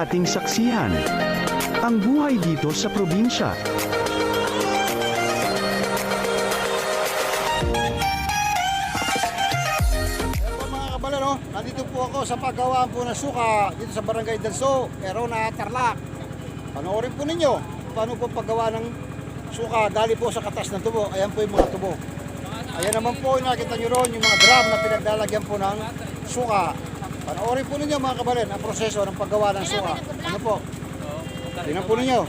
ating saksihan ang buhay dito sa probinsya. Nandito po ako sa paggawaan po ng suka dito sa Barangay Dalso, Erona, Tarlac. Panoorin po ninyo paano po paggawa ng suka galing po sa katas ng tubo. Ayan po yung mga tubo. Ayan naman po, nakita nyo ron, yung mga drum na pinaglalagyan po ng suka. Panoorin po ninyo mga kabalen ang proseso ng paggawa ng suka. Ano po? Tingnan po ninyo.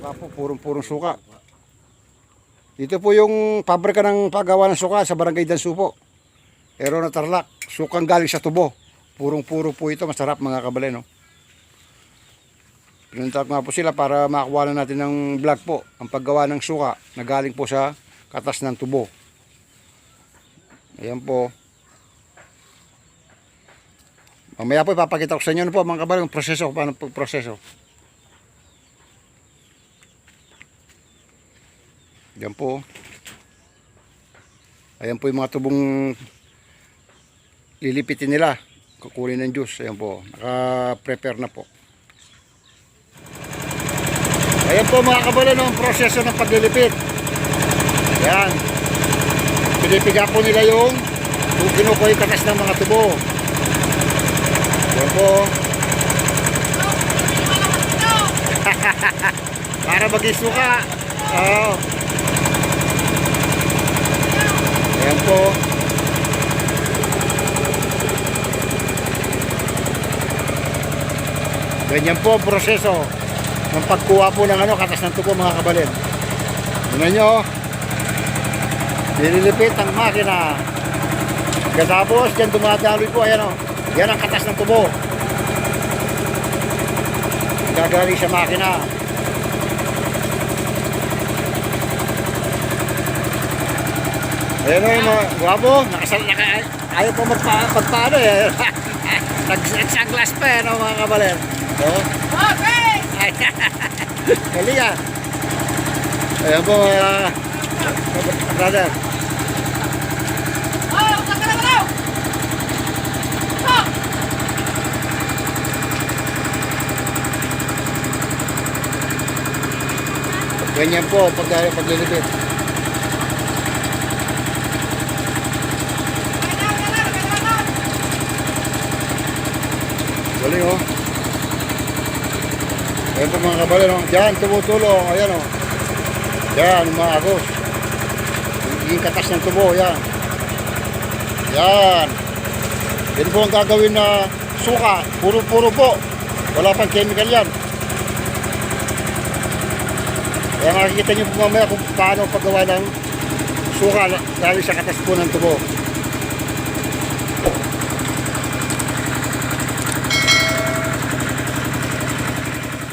Baka po, purong-purong suka. Dito po yung pabrika ng paggawa ng suka sa Barangay Dalso po. Pero na tarlak, sukang galing sa tubo. Purong-puro po ito, masarap mga kabale, no? Pinunta ko nga po sila para makakuha na natin ng vlog po, ang paggawa ng suka na galing po sa katas ng tubo. Ayan po. Mamaya po ipapakita ko sa inyo ano po mga kabale, ang proseso, paano po proseso. Ayan po. Ayan po yung mga tubong lilipitin nila. Kukunin ng juice. Ayan po. Naka-prepare na po. Ayan po mga kabalo no, ang proseso ng paglilipit. Ayan. Pinipiga po nila yung kung kinukuha yung katas ng mga tubo. Po. Para maging suka. Oo. Ayan po. Ganyan po proseso ng pagkuha po ng ano, katas ng tubo mga kabalin. Tingnan nyo, nililipit ang makina. Katapos, dyan dumadaloy po, ayan o. Yan ang katas ng tubo. Gagaling sa makina. Ayan o yung mga guwapo, nakasal, naka, ayaw pa magpa, magpaano eh. Nag-sunglass pa eh, no, mga kabalin. Oh. Ay, Galing ah. Ayan po mga brother. Ganyan po pag paglilipit. Galing oh. Ayan po mga kabalero. Diyan, tumutulo. Ayan o. Yan, mga agos. Yung katas ng tubo. Yan. Yan. Yan po ang gagawin na suka. Puro-puro po. Wala pang chemical yan. Kaya makikita niyo po mamaya kung paano paggawa ng suka galing sa katas po ng tubo.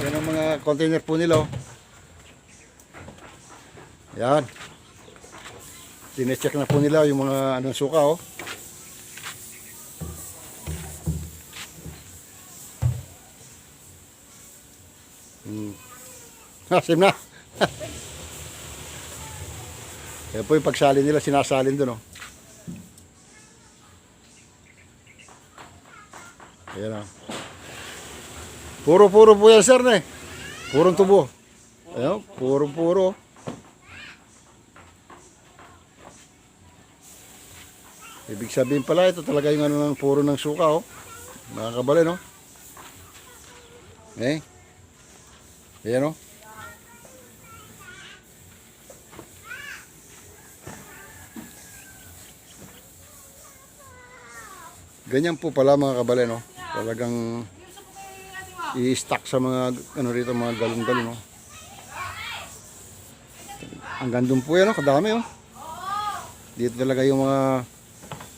Yan ang mga container po nila. oh. Yan. Tinecheck na po nila yung mga anong suka oh. Hmm. Asim na. Yan po yung pagsalin nila, sinasalin doon oh. Ayan ah. Puro-puro po yan, sir, na eh. Purong tubo. Ayan, puro-puro. Ibig sabihin pala, ito talaga yung ano ng puro ng suka, oh. Mga no? Eh. Ayan, oh. Ganyan po pala mga kabali, no? Talagang i-stack sa mga ano rito mga galon-galon no. Ang gandun po yan, no? kadami oh. Dito talaga yung mga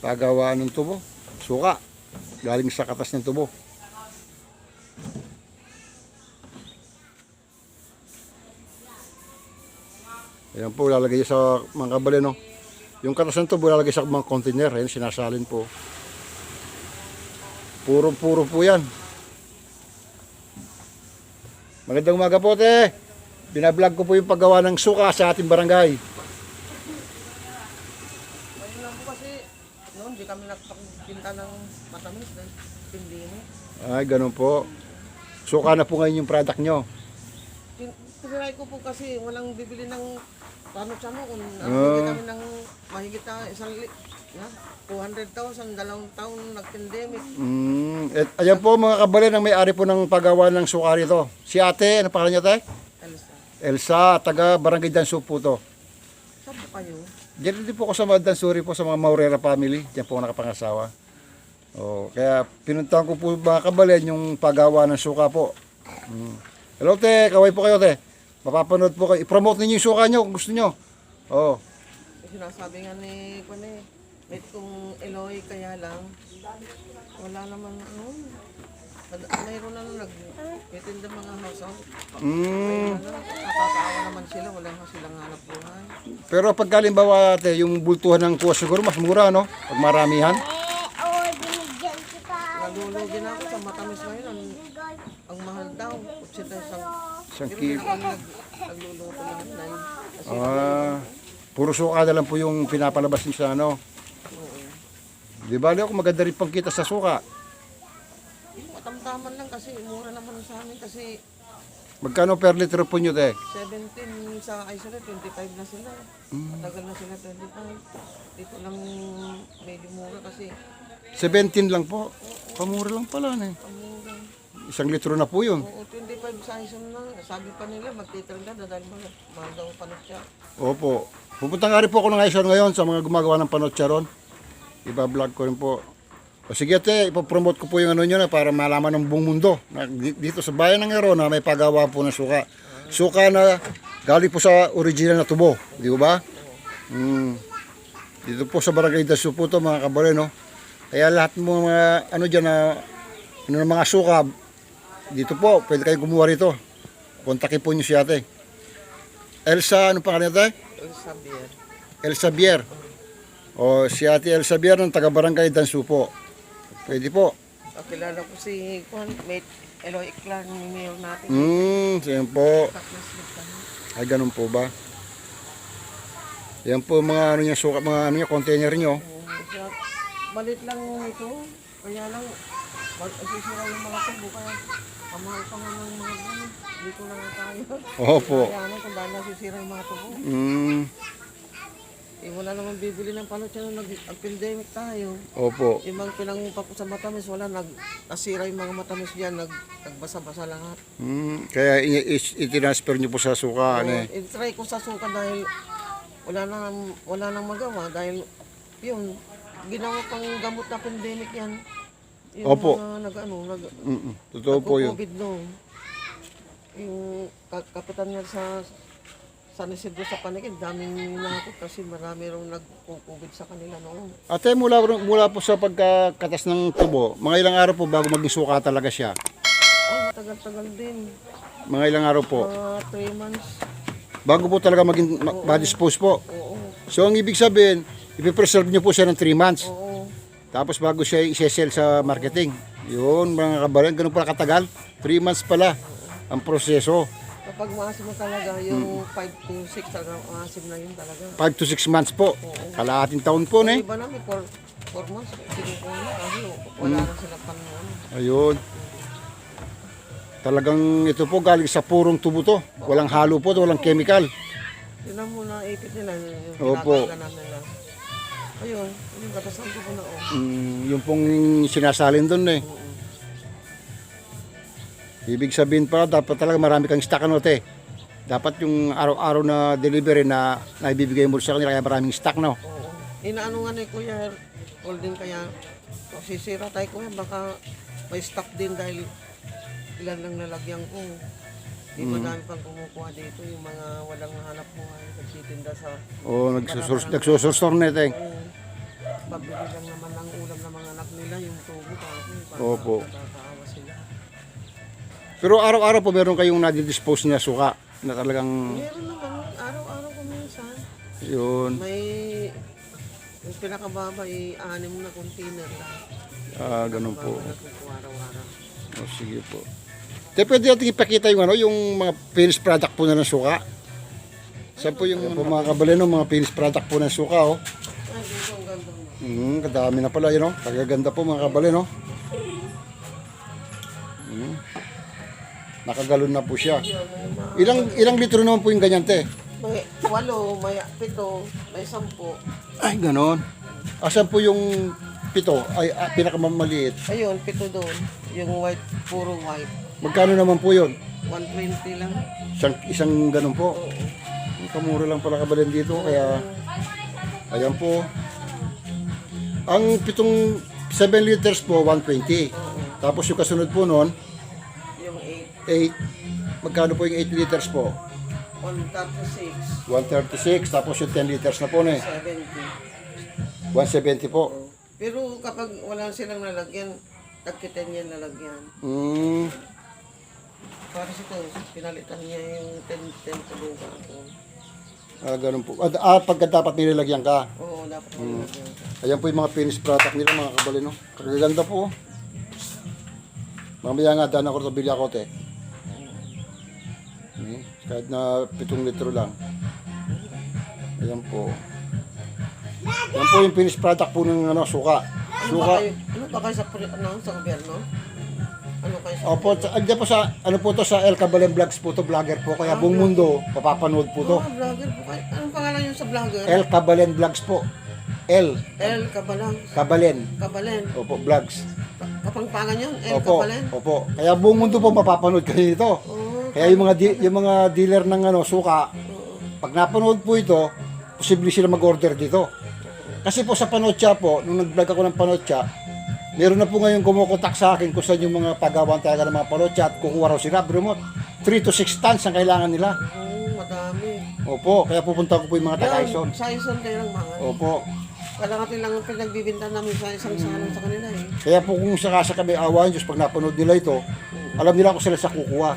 pagawaan ng tubo. Suka. Galing sa katas ng tubo. Ayan po, lalagay sa mga kabali, no? Yung katas ng tubo, lalagay sa mga container. Ayan, sinasalin po. Puro-puro po yan. Magandang umaga po, te. Binablog ko po yung paggawa ng suka sa ating barangay. noon, di kami nagpakita ng matamis dahil pindini. Ay, ganun po. Suka na po ngayon yung product nyo. Tin- Tiniray ko po kasi walang bibili ng paano sa noon. Ang Ah. kami ng mahigit na isang na, 200,000, dalawang taon nag-pandemic. Mm, et, ayan po mga kabalen ang may-ari po ng paggawa ng suka rito. Si ate, ano pangalan niya tayo? Elsa, Elsa, taga Barangay Danso po to. saan po kayo? Diyan din po ako sa mga Dansuri po sa mga Maurera family. Diyan po ako nakapangasawa. Oh, kaya pinuntahan ko po mga kabalen yung paggawa ng suka po. Mm. Hello te, kaway po kayo te. Mapapanood po kayo. I-promote ninyo yung suka nyo kung gusto nyo. Oh. Sinasabi nga ni Kwane, may kung Eloy kaya lang, wala naman ano. Mayroon na nag may mga household. Mm. Ano, nakakaawa naman sila, wala nga silang hanap buhay. Pero pag kalimbawa ate, yung bultuhan ng kuha siguro mas mura no? Pag maramihan. Nalulugi na ako sa matamis ngayon. Ang, ang mahal daw, 80 isang Isang kilo. nagluluto lang Ah, puro suka na lang po yung pinapalabas niyo sa ano. Di bali ako maganda rin pang kita sa suka. Matamtaman lang kasi mura naman sa amin kasi Magkano per litro po nyo te? 17 sa isolate, 25 na sila. Matagal na sila 25. Dito lang medyo mura kasi 17 lang po. Pamura lang pala na eh. pamura. Isang litro na po yun. Oo, 25 sa isolate na. Sabi pa nila magtitrenda na dahil mahal, mahal daw panot siya. Opo. Pupunta nga rin po ako ng Aison ngayon sa mga gumagawa ng panotcha ron. Iba-vlog ko rin po. O sige ate, ipopromote ko po yung ano nyo na para malaman ng buong mundo. Na di- dito sa bayan ng Erona may paggawa po ng suka. Suka na galing po sa original na tubo. Di ba? Mm. Dito po sa Barangay Dasu po to mga kabale no. Kaya lahat mo mga ano dyan na ano ng mga suka dito po, pwede kayong kumuha rito. Kontakin po nyo si ate. Elsa, ano pangalan niya tayo? El Sabier. El Xavier. O si Ate El Xavier ng taga Barangay Dansupo. Pwede po. Ah, kilala ko si Juan, mate Eloy Eclan, yung mayor natin. Hmm, yan po. Ay, ganun po ba? Yan po mga ano niya, suka, mga ano niya, container niyo. Malit lang ito. Kaya lang, mag asisira yung mga tubo. Kaya kamahal pa nga ng mga ano. Hindi ko lang kaya. Opo. Kaya ano, kung dahil nasisira yung mga tubo. Hmm, Eh, wala naman bibili ng panot siya nung nag-pandemic tayo. opo. Yung mga pinangpapo sa matamis, wala. Nag, nasira yung mga matamis diyan. Nag, nagbasa-basa lahat. Hmm, kaya i- i- itinasper niyo po sa suka. Ano, eh. I-try ko sa suka dahil wala nang wala nang magawa dahil yun ginawa pang gamot na pandemic yan. Yung Opo. mga nag ano, nag Mm-mm, Totoo po yun. COVID. Yung ka- kapitan niya sa San Isidro sa Panigid, daming nakakot kasi marami rong nag-COVID sa kanila noon. Ate, mula, mula po sa pagkakatas ng tubo, mga ilang araw po bago maging suka talaga siya. Oh, matagal-tagal din. Mga ilang araw po. Mga 3 months. Bago po talaga maging ma- ma-dispose po. Oo. So ang ibig sabihin, ipipreserve niyo po siya ng 3 months. Oo. Tapos bago siya i-sell sa marketing. Yun, mga kabalan, ganun pala katagal. 3 months pala ang proseso. Maasim mo talaga, yung 5 to 6 talaga, maasim na yun talaga. 5 to 6 months po. Kalahating taon po na eh. Iba namin, 4 4 months, sinukuha na kasi wala na sila pan ano. Ayun. Talagang ito po galing sa purong tubo to. Walang halo po, to, walang chemical. Yun mo na ipit nila, yung Opo. nila. Ayun, yung katasan ko na oh. Mm, yung pong sinasalin doon eh. Ibig sabihin pa, dapat talaga marami kang stock ano te. Dapat yung araw-araw na delivery na naibibigay mo sa kanila kaya maraming stock no. Oo. Inaano nga ni Kuya Holding kaya sisira tayo kuya, baka may stock din dahil ilan lang nalagyan ko. Di Mm. ba dami pang kumukuha dito yung mga walang hanap buhay, nagtitinda sa O nagsusur nagsusurstore na ito eh. Oo. Pabili lang naman ng ulam ng mga anak nila, yung tubo para Opo. sila. Pero araw-araw po meron kayong nadidispose na suka na talagang Meron naman, araw-araw ko minsan. yun. May, yung pinakababa, i-anim na container lang. Ah, ganun po. Na po araw-araw. O sige po. Te, pwede natin ipakita yung ano, yung mga finished product po na ng suka. Saan po yung mga kabaleno, mga finished product po ng suka oh. Ay, dito ang ganda mo. Hmm, kadami na pala yun, no? Kagaganda po mga kabale, no? Nakagalon na po siya. Ilang ilang litro naman po yung ganyan, te? May walo, may pito, may sampu. Ay, ganon. Asan po yung pito? Ay, ah, pinakamamaliit. Ayun, pito doon. Yung white, puro white. Magkano naman po yun? 120 lang. Isang, isang ganon po. Oo. Ang Kamura lang pala kabalin dito, kaya... Ayan po. Ang pitong 7 liters po, 120. Tapos yung kasunod po Yung 8, 8. Magkano po yung 8 liters po? 136, 136. Tapos yung 10 liters na po na eh. 70. 170 po. Pero kapag wala silang lalagyan, tagkitin yan lalagyan. Mm, Para sa ito, pinalitan niya yung 10, 10 tulong ka. ah, ganun po. Ah, ah, pagka dapat nilalagyan ka. Oo, dapat nilalagyan. Ayan po yung mga finished product nila mga kabalin. No? Kagaganda po. oh. Mamaya nga, daan ako ito bili Hmm, kahit na 7 litro lang. Ayan po. Ayan po yung finished product po ng ano, suka. Ano Suka. ano ba kayo sa, ano, sa gobyerno? Ano kayo sa Opo, sa- po sa, ano po to sa El Cabalen Vlogs po to, vlogger po. Kaya buong mundo, mapapanood po to. Oh, vlogger po kayo. Anong pangalan yun sa vlogger? El Cabalen Vlogs po. El El Kabalang. Cabalen. Kabalen. Opo, vlogs. Ka- Kapangpangan yun? El Opo, opo. Kaya buong mundo po mapapanood kayo dito. Oo. Kaya yung mga di- yung mga dealer ng ano suka, pag napanood po ito, posible sila mag-order dito. Kasi po sa Panotcha po, nung nag-vlog ako ng Panotcha, meron na po ngayon kumukontak sa akin kung saan yung mga paggawan talaga ng mga Panotcha at kukuha raw sila. Pero mo, 3 to 6 tons ang kailangan nila. Oo, madami. Opo, kaya pupunta ko po yung mga taga-Ison. Sa Ison kayo lang mga. Opo. Kalahati lang ang pinagbibinta namin sa isang salon sa kanila eh. Kaya po kung sakasa kami awayan Diyos pag napanood nila ito, alam nila kung sila sa kukuha.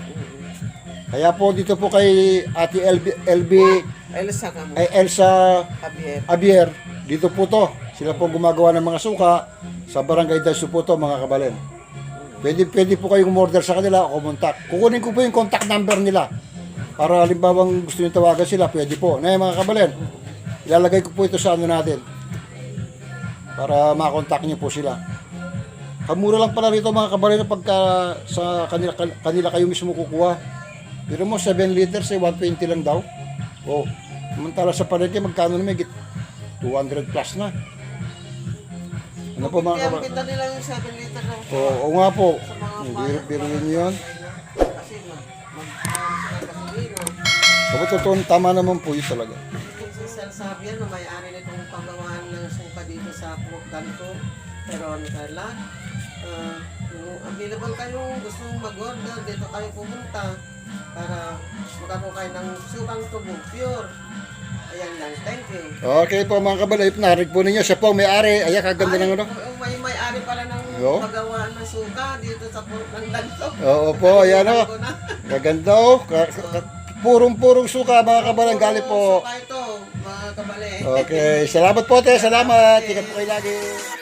Kaya po dito po kay Ate LB, LB Elsa mo. ay Elsa Javier. Javier, dito po to. Sila po gumagawa ng mga suka sa Barangay Danso po to, mga kabalen. Pwede, pwede po kayong umorder sa kanila o kumontak. Kukunin ko po yung contact number nila. Para halimbawang gusto nyo tawagan sila, pwede po. Na mga kabalen, ilalagay ko po ito sa ano natin. Para makontak nyo po sila. Kamura lang pala rito mga kabalen pagka sa kanila, kanila kayo mismo kukuha. Pero mo 7 liters eh 120 lang daw. Oh. Samantala sa palengke magkano na may 200 plus na. Ano po mga Kaya kabalen? maganda nila yung 7 liter ng Oo, oo nga po. Biro, biro niyo yun. Kasi mag mag. Kapag totoo, tama naman po yun talaga. Si Sir Xavier na may-ari nitong pagawaan ng suka dito sa Purok Ganto, Peron, Carla. Uh, available kayo, gusto mag-order, dito kayo pumunta para magkaroon kayo ng sukang tubo, pure. Ayan lang, thank you. Okay po mga kabalay, narig po ninyo. Siya po may-ari. Ayan, kaganda ng ano. Ay, may may-ari pala ng Yo. pagawaan ng suka dito sa Purok ng Ganto. Oo po, ayan o. Kaganda o. Ka- ka- Purong-purong suka mga kabalay. Galing po. Suka ito, mga kabale. Okay, salamat po te. Salamat. Ingat po kayo lagi.